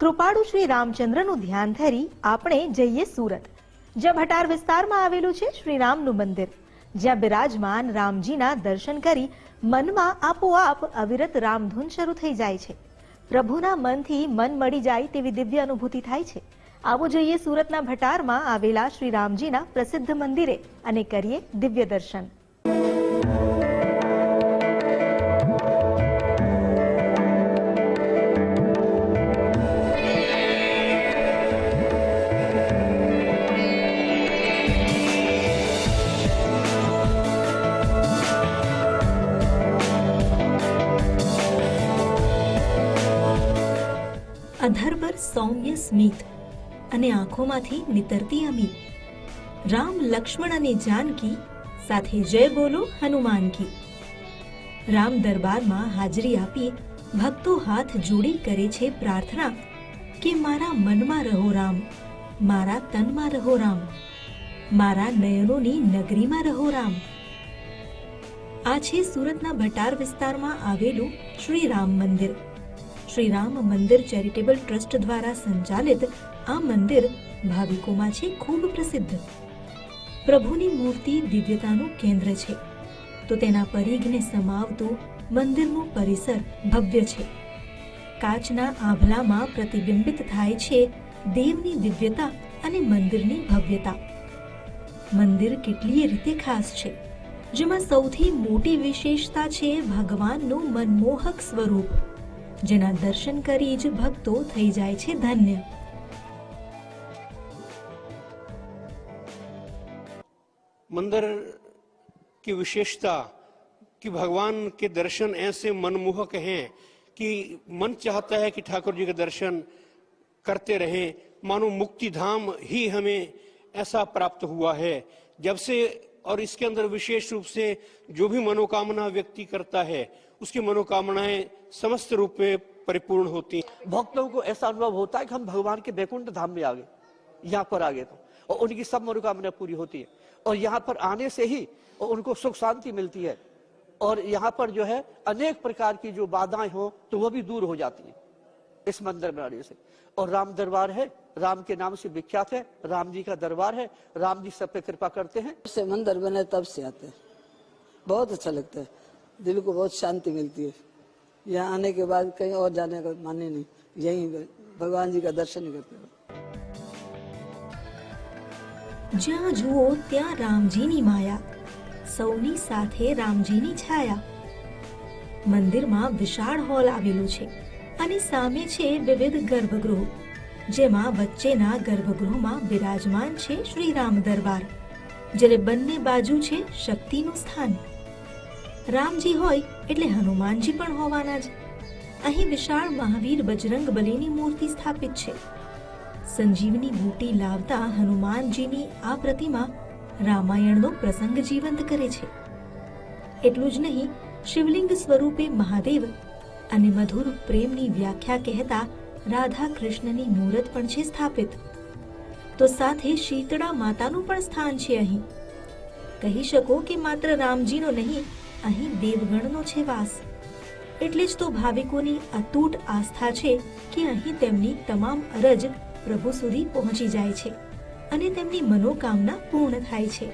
કૃપાળુ શ્રી રામચંદ્રનું ધ્યાન ધરી આપણે જઈએ સુરત, જ્યાં ભટાર વિસ્તારમાં આવેલું છે શ્રી રામનું મંદિર, જ્યાં બિરાજમાન રામજીના દર્શન કરી મનમાં આપોઆપ અવિરત રામધૂન શરૂ થઈ જાય છે. પ્રભુના મનથી મન મળી જાય તેવી દિવ્ય અનુભૂતિ થાય છે. આવો જોઈએ સુરતના ભટારમાં આવેલા શ્રી રામજીના પ્રસિદ્ધ મંદિરે અને કરીએ દિવ્ય દર્શન. સૌમ્ય સ્મિત અને આંખોમાંથી નિતરતી અમી રામ લક્ષ્મણ અને જાનકી સાથે જય બોલો હનુમાન રામ દરબારમાં હાજરી આપી ભક્તો હાથ જોડી કરે છે પ્રાર્થના કે મારા મનમાં રહો રામ, મારા તનમાં રહો રામ, મારા નયનોની નગરીમાં રહો રામ. આ છે સુરતના ભટાર વિસ્તારમાં આવેલું શ્રી રામ મંદિર. શ્રી રામ મંદિર ચેરિટેબલ ટ્રસ્ટ દ્વારા સંચાલિત આ મંદિર ભાવિકોમાં છે ખૂબ પ્રસિદ્ધ. પ્રભુની મૂર્તિ દિવ્યતાનું કેન્દ્ર છે. તો તેના પરિઘને સમાવતું મંદિરનું પરિસર ભવ્ય છે. કાચના આભલામાં પ્રતિબિંબિત થાય છે દેવની દિવ્યતા અને મંદિરની ભવ્યતા. મંદિર કેટલીય રીતે ખાસ છે, જેમાં સૌથી મોટી વિશેષતા છે ભગવાનનું મનમોહક સ્વરૂપ. જેના દર્શન કરી જ ભક્તો થઈ જાય છે ધન્ય मंदिर की विशेषता कि भगवान के दर्शन ऐसे मनमोहक हैं कि मन चाहता है कि ठाकुर जी के दर्शन करते रहें मानो मुक्ति धाम ही हमें ऐसा प्राप्त हुआ है जब से और इसके अंदर विशेष रूप से जो भी मनोकामना व्यक्ति करता है उसकी मनोकामनाएँ समस्त रूप में परिपूर्ण होती हैं। भक्तों को ऐसा अनुभव होता है कि हम भगवान के बैकुंठ धाम में आ गए यहाँ पर आ गए तो और उनकी सब मनोकामना पूरी होती है। और यहाँ पर आने से ही उनको सुख शांति मिलती है। और यहाँ पर जो है अनेक प्रकार की जो बाधाएँ हो तो वो भी दूर हो जाती है इस मंदिर में आने से। और राम दरबार है राम के नाम से विख्यात है राम जी का दरबार है राम जी सब पे कृपा करते हैं। से मंदिर बने तब से आते हैं। बहुत अच्छा लगता है। दिल को बहुत शांति मिलती है यहाँ आने के बाद कहीं और जाने का माने नहीं यहीं भगवान जी का दर्शन ही करते हैं જ્યાં જુઓ ત્યાં રામજીની માયા સૌની સાથે રામજીની છાયા મંદિરમાં વિશાળ હોલ આવેલું છે અને સામે છે વિવિધ ગર્ભગૃહ જેમાં વચ્ચેના ગર્ભગૃહમાં બિરાજમાન છે શ્રી રામ દરબાર જ્યારે બંને બાજુ છે શક્તિનું સ્થાન રામજી હોય એટલે હનુમાનજી પણ હોવાના જ. અહીં વિશાળ મહાવીર બજરંગ બલીની મૂર્તિ સ્થાપિત છે. સંજીવની બૂટી લાવતા હનુમાનજીની આ પ્રતિમા રામાયણનો પ્રસંગ જીવંત કરે છે. એટલું જ નહીં, શિવલિંગ સ્વરૂપે મહાદેવ અને મધુર પ્રેમની વ્યાખ્યા કહેતા રાધા કૃષ્ણની મૂર્ત પણ છે સ્થાપિત. તો સાથે શીતળા માતાનું પણ સ્થાન છે અહીં. કહી શકો કે માત્ર રામજીનો નહીં અહીં દેવગણનો છે વાસ એટલે જ તો ભાવિકોની અતૂટ આસ્થા છે કે અહીં તેમની તમામ અરજ પ્રભુ સુધી પહોંચી જાય છે અને તેમની મનોકામના પૂર્ણ થાય છે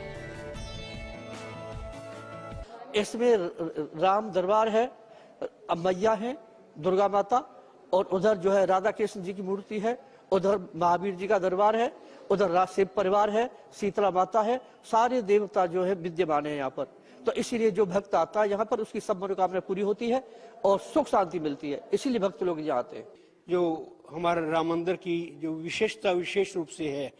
इसमें राम दरबार है मैया है दुर्गा माता और उधर जो है राधा कृष्ण जी की मूर्ति है उधर महावीर जी का दरबार है उधर रा- शिव परिवार है शीतला माता है सारे देवता जो है विद्यमान है यहाँ पर तो इसीलिए जो भक्त आता है यहाँ पर, उसकी सब मनोकामना पूरी होती है और सुख शांति मिलती है। इसीलिए भक्त लोग यहाँ आते हैं। जो हमारे राम मंदिर की जो विशेषता, विशेष रूप से है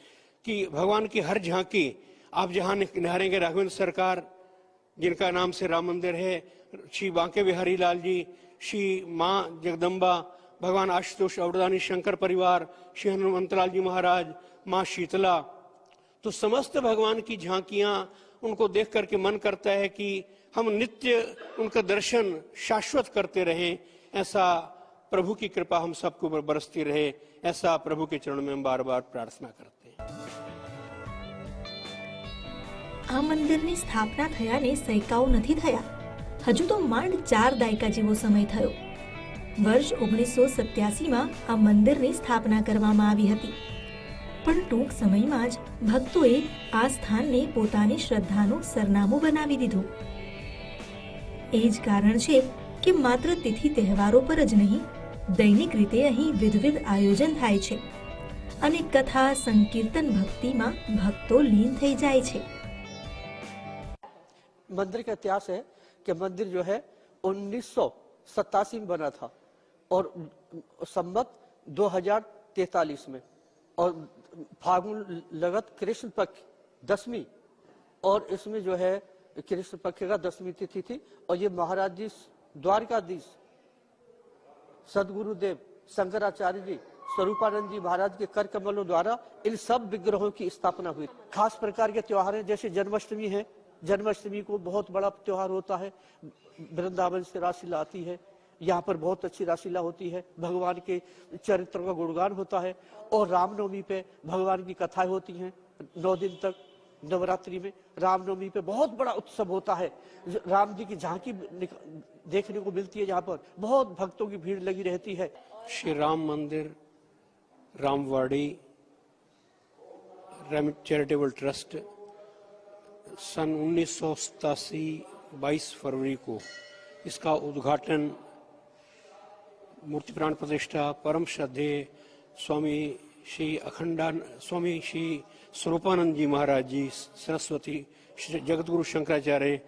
कि भगवान की हर झांकी, आप जहाँ निहारेंगे राघवेंद्र सरकार, जिनका नाम से राम मंदिर है, श्री बांके बिहारी लाल जी, श्री माँ जगदम्बा, भगवान आशुतोष अवरदानी, शंकर परिवार, श्री हनुमंतलाल जी महाराज, माँ शीतला तो समस्त भगवान की झांकियाँ उनको देख करके मन करता है कि हम नित्य उनका दर्शन शाश्वत करते रहें ऐसा प्रभु की कृपा हम सबके ऊपर बरसती रहे ऐसा प्रभु के चरणों में हम बार बार प्रार्थना करते हैं આ મંદિરની સ્થાપના થયાને સૈકાઓ નથી થયા હજુ તો માંડ ચાર દાયકા જેવો સમય થયો વર્ષ ઓગણીસો સત્યાસીમાં આ મંદિરની સ્થાપના કરવામાં આવી હતી પણ ટૂંક સમયમાં જ ભક્તોએ આ સ્થાનને પોતાની શ્રદ્ધાનું સરનામું બનાવી દીધું એ જ કારણ છે કે માત્ર તિથિ તહેવારો પર જ નહીં દૈનિક રીતે અહીં વિધવિધ આયોજન થાય છે અને કથા સંકીર્તન ભક્તિમાં ભક્તો લીન થઈ જાય છે मंदिर का इतिहास है कि मंदिर जो है उन्नीस में बना था और संबत 2043 में और फागुन लगत कृष्ण पक्ष दसवीं, और इसमें जो है कृष्ण पक्ष का दसवीं तिथि थी, और ये महाराज जी द्वारकाधीश, सदगुरुदेव शंकराचार्य जी, स्वरूपानंद जी महाराज के कर कमलों द्वारा इन सब विग्रहों की स्थापना हुई। खास प्रकार के त्योहार हैं, जैसे जन्माष्टमी है, जन्माष्टमी को बहुत बड़ा त्योहार होता है, वृंदावन से राशि लाती है यहाँ पर बहुत अच्छी राशिला होती है, भगवान के चरित्र का गुणगान होता है और रामनवमी पे भगवान की कथाएँ होती हैं, नौ दिन तक नवरात्रि में रामनवमी पे बहुत बड़ा उत्सव होता है। राम जी की झांकी देखने को मिलती है यहाँ पर, बहुत भक्तों की भीड़ लगी रहती है। श्री राम मंदिर, रामवाड़ी, रेम, चैरिटेबल ट्रस्ट, सन उन्नीस सौ सतासी बाईस फरवरी को इसका उद्घाटन मूर्ति प्राण प्रतिष्ठा परम श्रद्धेय स्वामी श्री अखंडा स्वामी श्री स्वरूपानंद जी महाराज जी सरस्वती श्री जगतगुरु शंकराचार्य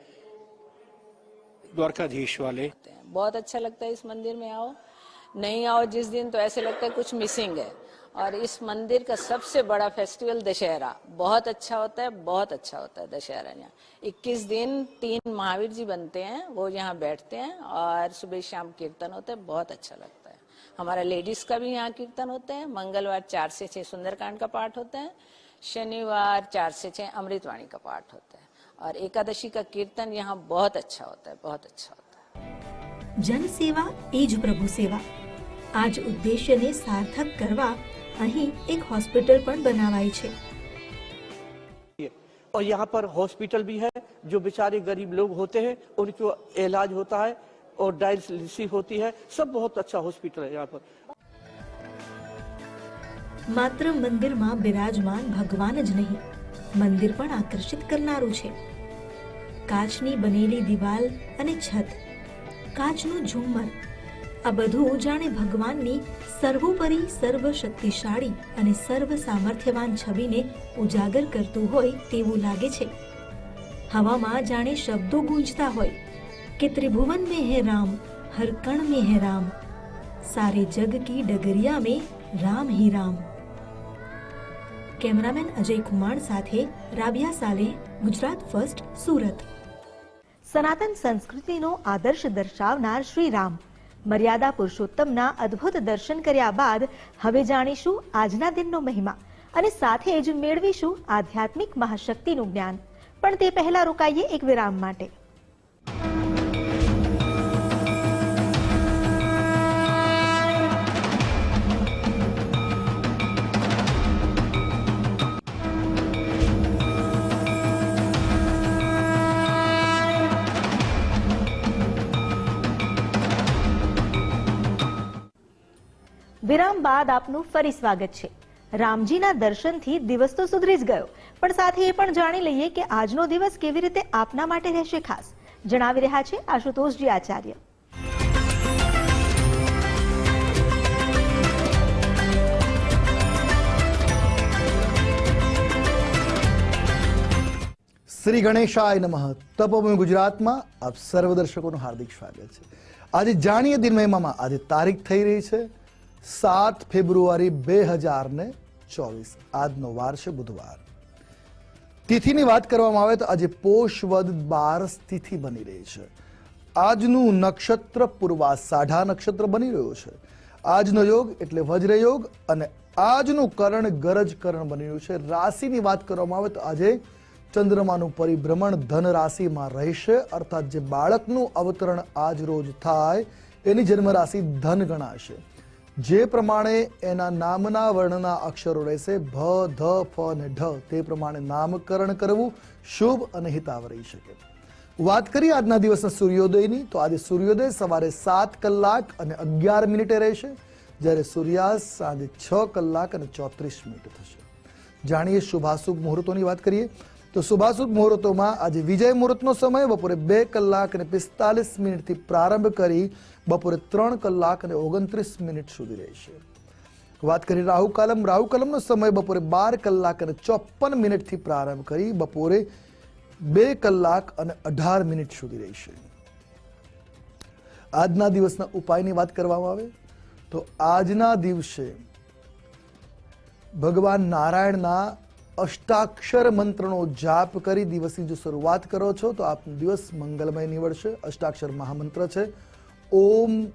द्वारकाधीश वाले लगते हैं बहुत अच्छा लगता है इस मंदिर में आओ नहीं आओ जिस दिन तो ऐसे लगता है कुछ मिसिंग है और इस मंदिर का सबसे बड़ा फेस्टिवल दशहरा। बहुत अच्छा होता है, बहुत अच्छा होता है दशहरा यहाँ। इक्कीस दिन तीन महावीर जी बनते हैं, वो यहाँ बैठते हैं और सुबह शाम कीर्तन होता है, बहुत अच्छा लगता है। हमारा लेडीज़ का भी यहाँ कीर्तन होता है, मंगलवार चार से छह सुंदरकांड का पाठ होता है, शनिवार चार से छह अमृतवाणी का पाठ होता है। और एकादशी का कीर्तन यहाँ बहुत अच्छा होता है, बहुत अच्छा होता है। जन सेवा एज प्रभु सेवा। आज उद्देश्य ने सार्थक करवा અહીં એક હોસ્પિટલ પણ બનાવાઈ છે और यहाँ पर हॉस्पिटल भी है जो बेचारे गरीब लोग होते हैं उनको इलाज होता है और डायलिसिस होती है सब बहुत अच्छा हॉस्पिटल है यहाँ पर માત્ર મંદિરમાં બિરાજમાન ભગવાન જ નહીં મંદિર પણ આકર્ષિત કરનારું છે કાચની બનેલી દિવાલ અને છત કાચનું ઝુમ્મર આ બધું જાણે ભગવાનની સર્વોપરી સર્વ શક્તિશાળી અને સર્વ સામર્થ્યવાન છબીને ઉજાગર કરતું હોય તેવું લાગે છે. હવામાં જાણે શબ્દો ગુંજતા હોય કે ત્રિભુવન મેં હે રામ, હર કણ મેં હે રામ, સારે જગ કી ડગરિયા મેં રામ હી રામ. કેમેરામેન અજય કુમાર સાથે રાબિયા સાલે, ગુજરાત ફર્સ્ટ, સુરત. સનાતન સંસ્કૃતિનો આદર્શ દર્શાવનાર શ્રીરામ. મર્યાદા પુરુષોત્તમના અદ્ભુત દર્શન કર્યા બાદ હવે જાણીશું આજના દિનનો મહિમા અને સાથે જ મેળવીશું આધ્યાત્મિક મહાશક્તિનું જ્ઞાન. પણ તે પહેલા રોકાઈએ એક વિરામ માટે. વિરામ બાદ આપનું ફરી સ્વાગત છે. રામજીના દર્શનથી દિવસ તો સુધરી જ ગયો, પણ સાથે એ પણ જાણી લઈએ કે આજનો દિવસ કેવી રીતે આપના માટે રહેશે ખાસ. જણાવી રહ્યા છે આશુતોષજી આચાર્ય. શ્રી ગણેશાય નમઃ. તપોભૂમિ ગુજરાતમાં આપ સર્વ દર્શકોનું હાર્દિક સ્વાગત છે. આજે જાણીએ દિન મહિમામાં આજે તારીખ થઈ રહી છે. સાત ફેબ્રુઆરી બે હજાર ને ચોવીસ આજનો વાર છે બુધવાર તિથિની વાત કરવામાં આવે તો આજે પોષવદ બારસ તિથિ બની રહી છે આજનું નક્ષત્ર પૂર્વા સાઢા નક્ષત્ર બની રહ્યો છે આજનો યોગ એટલે વજ્ર યોગ અને આજનું કરણ ગરજ કરણ બની રહ્યું છે રાશિની વાત કરવામાં આવે તો આજે ચંદ્રમાનું પરિભ્રમણ ધન રાશિમાં રહેશે અર્થાત જે બાળકનું અવતરણ આજ રોજ થાય એની જન્મ રાશિ ધન ગણાશે જે પ્રમાણે એના નામના વર્ણના અક્ષરો રહેશે, ભ, ધ, ફ અને ઢ, તે પ્રમાણે નામકરણ કરવું શુભ અને હિતાવ રહી શકે. વાત કરીએ આજના દિવસના સૂર્યોદયની, તો આજે સૂર્યોદય સવારે સાત કલાક અને અગિયાર મિનિટે રહેશે. જ્યારે સૂર્યાસ્ત સાંજે છ કલાક અને ચોત્રીસ મિનિટ થશે. જાણીએ શુભાશુભ મુહૂર્તોની વાત કરીએ, તો શુભાશુભ મુહૂર્તોમાં આજે વિજય મુહૂર્તનો સમય બપોરે બે કલાક અને પિસ્તાલીસ મિનિટથી પ્રારંભ કરી બપોરે ત્રણ કલાક અને ઓગણત્રીસ મિનિટ સુધી રહેશે વાત કરીએ રાહુ કાલમ. રાહુ કાલમનો સમય બપોરે બાર કલાક અને ચોપન મિનિટથી પ્રારંભ કરી બપોરે બે કલાક અને અઢાર મિનિટ સુધી રહેશે આજના દિવસના ઉપાયની વાત કરવામાં આવે તો આજના દિવસે ભગવાન નારાયણના અષ્ટાક્ષર મંત્રનો જાપ કરી દિવસની જો શરૂઆત કરો છો તો આપનો દિવસ મંગલમય નીવડશે. અષ્ટાક્ષર મહામંત્ર છે. ઓમ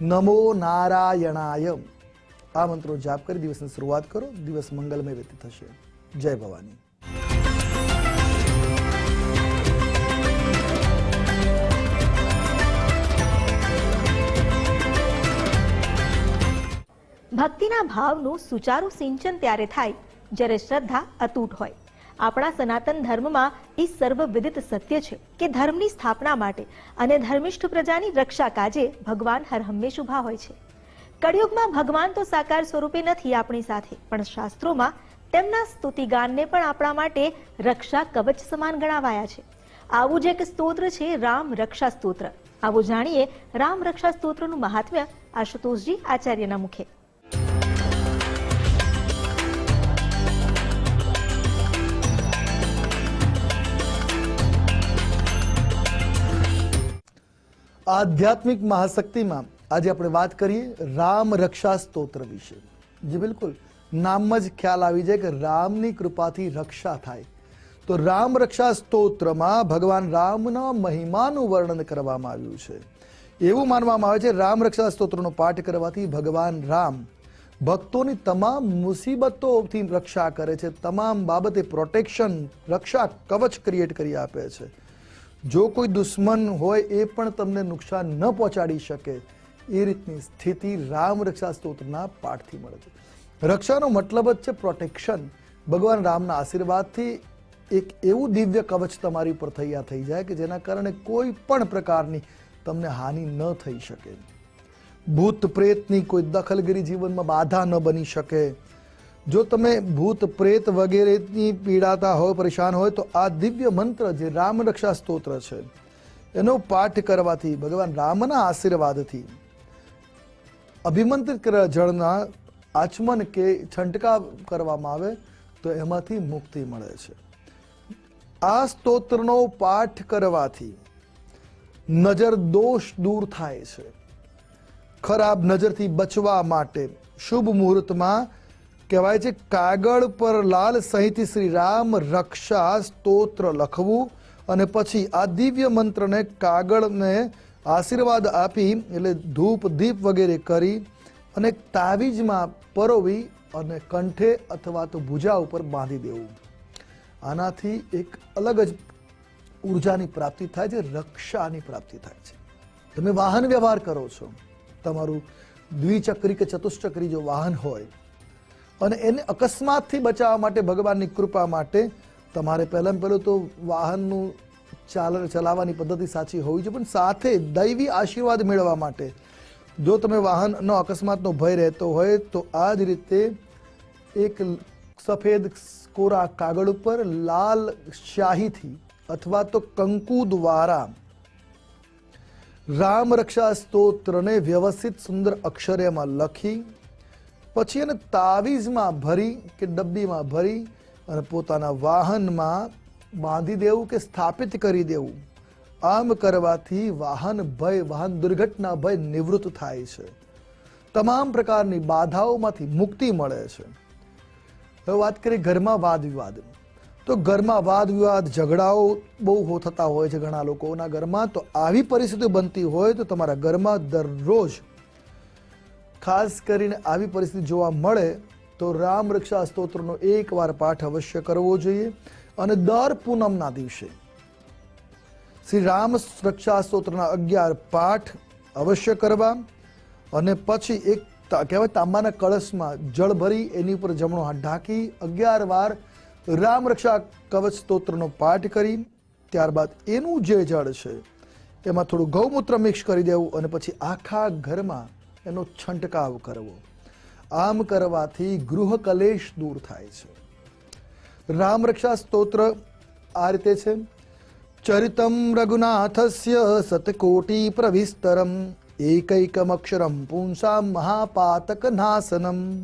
નમો નારાયણાય. આ મંત્રો જાપ કરી દિવસની શરૂઆત કરો. દિવસ મંગલમય વ્યતીત થશે. જય ભવાની. ભક્તિના ભાવનું સુચારું સિંચન ત્યારે થાય જ્યારે શ્રદ્ધા અતૂટ હોય. આપણા સનાતન ધર્મમાં એ સર્વવિદિત સત્ય છે કે ધર્મની સ્થાપના માટે અને ધર્મિષ્ઠ પ્રજાની રક્ષા કાજે ભગવાન હર હંમેશ ઊભા હોય છે. કળિયુગમાં ભગવાન તો સાકાર સ્વરૂપે નથી આપણી સાથે, પણ શાસ્ત્રોમાં તેમના સ્તુતિગાનને પણ આપણા માટે રક્ષા કવચ સમાન ગણાવાયા છે. આવું જ એક સ્તોત્ર છે રામ રક્ષા સ્તોત્ર આવું જાણીએ રામ રક્ષા સ્તોત્રનું મહાત્મ્ય આશુતોષજી આચાર્યના મુખે. આધ્યાત્મિક મહાશક્તિમાં આજે આપણે વાત કરીએ રામ રક્ષા સ્તોત્ર વિશે. જે બિલકુલ. નામ જ ખ્યાલ આવી જાય કે રામની કૃપાથી રક્ષા થાય. તો રામ રક્ષા સ્તોત્રમાં ભગવાન રામના મહિમાનું વર્ણન કરવામાં આવ્યું છે. એવું માનવામાં આવે છે, રામ રક્ષા સ્તોત્રનો પાઠ કરવાથી ભગવાન રામ ભક્તોની તમામ મુસીબતોથી રક્ષા કરે છે, તમામ બાબતે પ્રોટેક્શન રક્ષા કવચ ક્રિએટ કરી આપે છે. જો કોઈ દુશ્મન હોય એ પણ તમને નુકસાન ન પહોંચાડી શકે. એ રીતની સ્થિતિ રામ રક્ષા સ્તોત્રના પાઠથી મળે છે. રક્ષાનો મતલબ જ છે પ્રોટેક્શન. ભગવાન રામના આશીર્વાદથી એક એવું દિવ્ય કવચ તમારી ઉપર તૈયાર થઈ જાય કે જેના કારણે કોઈ પણ પ્રકારની તમને હાનિ ન થઈ શકે. ભૂત પ્રેતની કોઈ દખલગીરી જીવનમાં બાધા ન બની શકે. જો તમે ભૂત, પ્રેત વગેરેની પીડાતા હોય પરેશાન હોય, તો આ દિવ્ય મંત્ર જે રામ રક્ષા સ્તોત્ર છે, એનો પાઠ કરવાથી, ભગવાન રામના આશીર્વાદથી અભિમંત્રિત જળના આચમન કે છંટકાવ કરવામાં આવે, તો એમાંથી મુક્તિ મળે છે. આ સ્તોત્રનો પાઠ કરવાથી નજર દોષ દૂર થાય છે. ખરાબ નજરથી બચવા માટે શુભ મુહૂર્તમાં કહેવાય છે, કાગળ પર લાલ સહિત શ્રી રામ રક્ષા સ્તોત્ર લખવું અને પછી આ દિવ્ય મંત્રને કાગળને આશીર્વાદ આપી એટલે ધૂપ, દીપ વગેરે કરી અને તાવીજમાં પરોવી અને કંઠે અથવા તો ભુજા ઉપર બાંધી દેવું. આનાથી એક અલગ જ ઉર્જાની પ્રાપ્તિ થાય છે, રક્ષાની પ્રાપ્તિ થાય છે. તમે વાહન વ્યવહાર કરો છો. તમારું દ્વિચક્રી કે ચતુષ્ચક્રી જો વાહન હોય અને એને અકસ્માતથી બચાવવા માટે, ભગવાનની કૃપા માટે તમારે પહેલાં પહેલું તો વાહનનું ચાલ, ચલાવવાની પદ્ધતિ સાચી હોવી જોઈએ, પણ સાથે દૈવી આશીર્વાદ મેળવવા માટે. જો તમે વાહનનો અકસ્માતનો ભય રહેતો હોય, તો આ જ રીતે એક સફેદ કોરા કાગળ ઉપર લાલ શાહીથી અથવા તો કંકુ દ્વારા રામ રક્ષા સ્તોત્રને વ્યવસ્થિત સુંદર અક્ષરેમાં લખી પછી એને તાવીઝમાં ભરી કે ડબ્બીમાં ભરી અને પોતાના વાહનમાં બાંધી દેવું કે સ્થાપિત કરી દેવું. આમ કરવાથી વાહન ભય, વાહન દુર્ઘટના ભય નિવૃત્ત થાય છે. તમામ પ્રકારની બાધાઓમાંથી મુક્તિ મળે છે. હવે વાત કરીએ ઘરમાં વાદ વિવાદ તો ઘરમાં વાદ વિવાદ ઝઘડાઓ બહુ થતા હોય છે ઘણા લોકોના ઘરમાં. તો આવી પરિસ્થિતિ બનતી હોય તો તમારા ઘરમાં દરરોજ ખાસ કરીને આવી પરિસ્થિતિ જોવા મળે તો રામ રક્ષા સ્તોત્રનો એકવાર પાઠ અવશ્ય કરવો જોઈએ અને દર પૂનમના દિવસે શ્રી રામ રક્ષા સ્તોત્રના અગિયાર પાઠ અવશ્ય કરવા અને પછી એક કહેવાય તાંબાના કળશમાં જળ ભરી એની ઉપર જમણો હાથ ઢાંકી અગિયાર વાર રામ રક્ષા કવચ સ્તોત્રનો પાઠ કરી. ત્યારબાદ એનું જે જળ છે, એમાં થોડું ગૌમૂત્ર મિક્સ કરી દેવું અને પછી આખા ઘરમાં એનો છંટકાવ કરવો. આમ કરવાથી ગૃહ કલેશ દૂર થાય છે. રામ રક્ષા સ્તોત્ર આ રીતે છે. ચરિતમ રઘુનાથસ્ય સતકોટી પ્રવિસ્તરમ. એકૈકમક્ષરમ પુંસા મહાપાતક નાશનમ.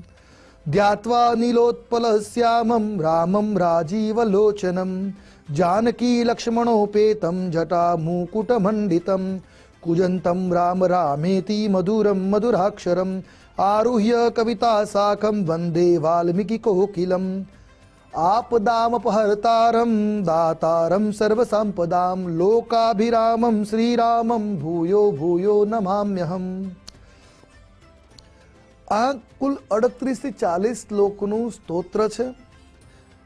ધ્યાત્વા નીલોત્પલશ્યામમ રામમ રાજીવલોચનમ જાનકી લક્ષ્મણોપેતમ જટા મુકુટમંડિતમ. કુજંતમ રામ રામેતિ મધુરમ મધુરાક્ષરમ આરુહ્ય કવિતા સાકમ વંદે વાલ્મીકી કોકિલમ આપદામપહર્તારમ દાતારમ સર્વસંપદામ લોકાભિરામમ શ્રીરામમ ભૂયો ભૂયો નમામ્યહમ આ કુલ અડત્રીસથી ચાલીસ શ્લોકનું સ્તોત્ર છે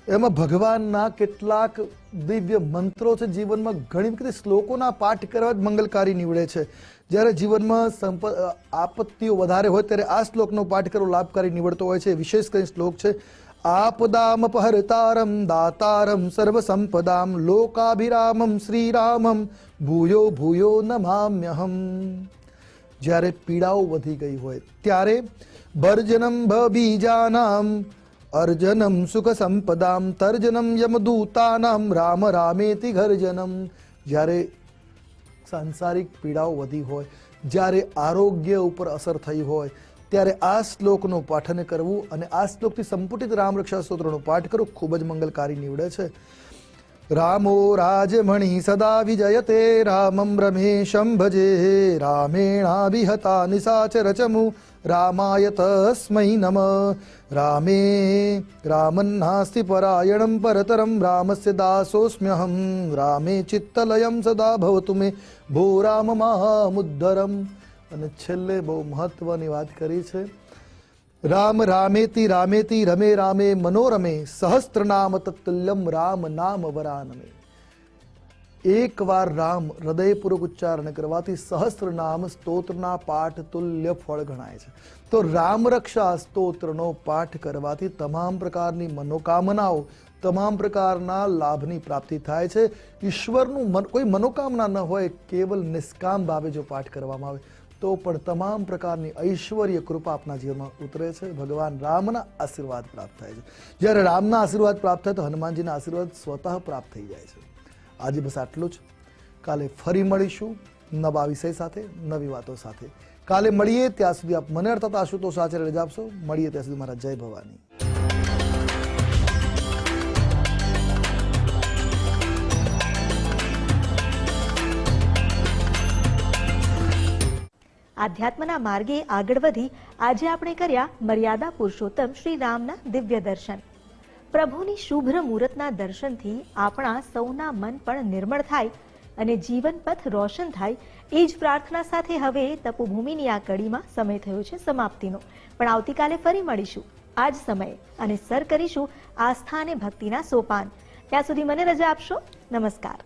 એમાં ભગવાનના કેટલાક દિવ્ય મંત્રો છે. જીવનમાં ઘણી બધી શ્લોકોના પાઠ કરવા જ મંગલકારી નીવડે છે. જ્યારે જીવનમાં સંપ આપત્તિઓ વધારે હોય ત્યારે આ શ્લોકનો પાઠ કરવો લાભકારી નીવડતો હોય છે. વિશેષ કરીને શ્લોક છે? આપદામ પહરતારમ દાતારમ સર્વસંપદામ લોકાભિરામમ શ્રીરામમ ભૂયો ભૂયો નમામ્યહમ. જ્યારે પીડાઓ વધી ગઈ હોય, ત્યારે ભર્જનમ ભબીજાનામ અર્જનમ સુખ સંપદામ તર્જનમ યમદૂતાનામ રામ રામેતિ ઘર્જનમ જ્યારે સાંસારિક પીડાઓ વધી હોય, જ્યારે આરોગ્ય ઉપર અસર થઈ હોય, ત્યારે આ શ્લોકનું પાઠન કરવું અને આ શ્લોકથી સંપુટિત રામ રક્ષા સ્તોત્રનો પાઠ કરવો ખૂબ જ મંગલકારી નીવડે છે. રામો રાજમણી સદા વિજયતે રામમ રમેશમ ભજે રામેણાભિહતા નિશાચર ચમુ રામાય તસ્મૈ નમ રામે રામન્નાસ્તિ પરાયણમ પરતરમ રામસ્ય દાસોસ્મ્યહમ રામે ચિત્તલયમ સદા ભવતુ મે ભો રામ મહામુદ્ધરમ અને છેલ્લે બહુ મહત્વની વાત કરી છે રામ રામેતિ રામેતિ રમે રામે મનોરમે સહસ્ત્રનામ તત્તુલ્યમ રામ નામ વરાનમે. એકવાર રામ હૃદયપૂર્વક ઉચ્ચારણ કરવાથી સહસ્ત્ર નામ સ્તોત્રના પાઠ તુલ્ય ફળ ગણાય છે. તો રામ રક્ષા સ્તોત્રનો પાઠ કરવાથી તમામ પ્રકારની મનોકામનાઓ, તમામ પ્રકારના લાભની પ્રાપ્તિ થાય છે. ઈશ્વરનું કોઈ મનોકામના ન હોય, કેવલ નિષ્કામ ભાવે જો પાઠ કરવામાં આવે. તો પણ તમામ પ્રકારની ઐશ્વર્ય કૃપા આપના જીવનમાં ઉતરે છે. ભગવાન રામના આશીર્વાદ પ્રાપ્ત થાય છે. જ્યારે રામના આશીર્વાદ પ્રાપ્ત થાય તો હનુમાનજીના આશીર્વાદ સ્વતઃ પ્રાપ્ત થઈ જાય છે. આજે બસ આટલું જ. કાલે ફરી મળીશું નવા વિષય સાથે, નવી વાતો સાથે. કાલે મળીએ ત્યાં સુધી આપ મને અર્થાત આશુતોષ આચાર્ય રજા આપશો. મળીએ ત્યાં સુધી મારા જય ભવાની. આધ્યાત્મના માર્ગે આગળ વધી આજે આપણે કર્યા મર્યાદા પુરુષોત્તમ શ્રી રામના દિવ્ય દર્શન. પ્રભુની શુભ્ર મુહૂર્તના દર્શનથી આપણા સૌના મન પણ નિર્મળ થાય અને જીવન પથ રોશન થાય એ જ પ્રાર્થના સાથે હવે તપોભૂમિની આ કડીમાં સમય થયો છે સમાપ્તિનો. પણ આવતીકાલે ફરી મળીશું. આ જ સમયે અને સર કરીશું આસ્થા અને ભક્તિના સોપાન. ત્યાં સુધી મને રજા આપશો? નમસ્કાર.